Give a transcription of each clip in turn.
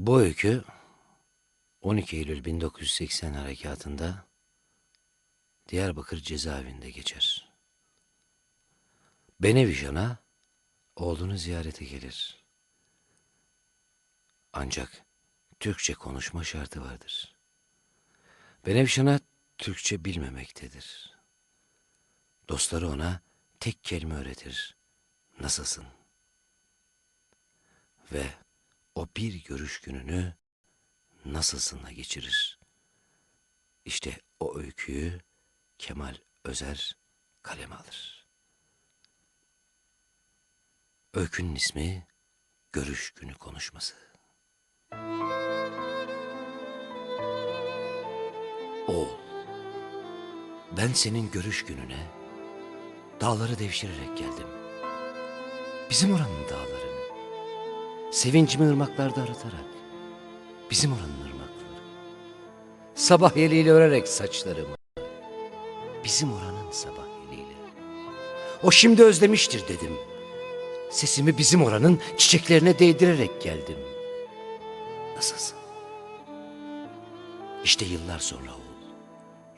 Bu öykü 12 Eylül 1980 harekatında Diyarbakır cezaevinde geçer. Benevijan'a oğlunu ziyarete gelir. Ancak Türkçe konuşma şartı vardır. Benevşan'a Türkçe bilmemektedir. Dostları ona tek kelime öğretir. Nasılsın? Ve o bir görüş gününü nasılsınla geçirir. İşte o öyküyü Kemal Özer kaleme alır. Öykünün ismi Görüş Günü Konuşması. Oğul, ben senin görüş gününe dağları devşirerek geldim. Bizim oranın dağlarını, sevincimi ırmaklarda aratarak, bizim oranın ırmakları. Sabah yeliyle örerek saçlarımı, bizim oranın sabah yeliyle. O şimdi özlemiştir dedim. Sesimi bizim oranın çiçeklerine değdirerek geldim. Nasılsın? İşte yıllar sonra oğul,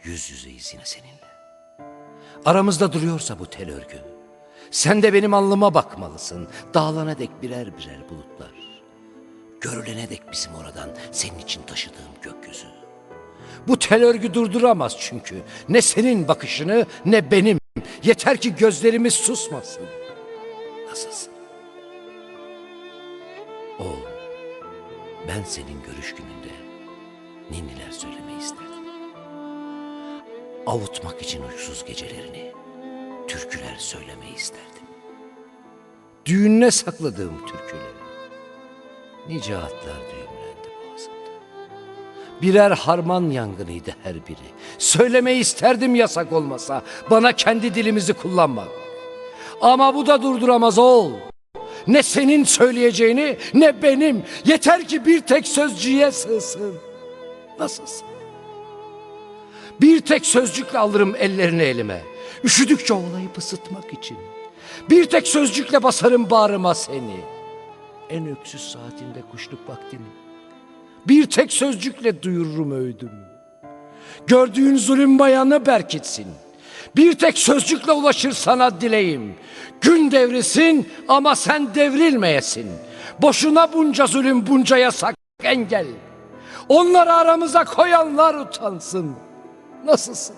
yüz yüzeyiz yine seninle. Aramızda duruyorsa bu tel örgü, sen de benim alnıma bakmalısın. Dağlana dek birer birer bulutlar. Görülene dek bizim oradan senin için taşıdığım gökyüzü. Bu tel örgü durduramaz çünkü. Ne senin bakışını ne benim. Yeter ki gözlerimiz susmasın. Nasılsın? Oğul, ben senin görüş gününde ninniler söylemeyi isterdim. Avutmak için uysuz gecelerini türküler söylemeyi isterdim. Düğününe sakladığım türküleri. Nice atlar düğümlendi boğazımda. Birer harman yangınıydı her biri. Söylemeyi isterdim yasak olmasa. Bana kendi dilimizi kullanmak. Ama bu da durduramaz oğul. Ne senin söyleyeceğini ne benim. Yeter ki bir tek sözcüğe sığsın. Nasılsın? Bir tek sözcükle alırım ellerini elime. Üşüdükçe olayıp ısıtmak için. Bir tek sözcükle basarım bağrıma seni. En öksüz saatinde kuşluk vaktini. Bir tek sözcükle duyururum öğüdümü. Gördüğün zulüm bayanı berkitsin. Bir tek sözcükle ulaşır sana dileğim. Gün devrilsin ama sen devrilmeyesin. Boşuna bunca zulüm bunca yasak engel. Onları aramıza koyanlar utansın. Nasılsın?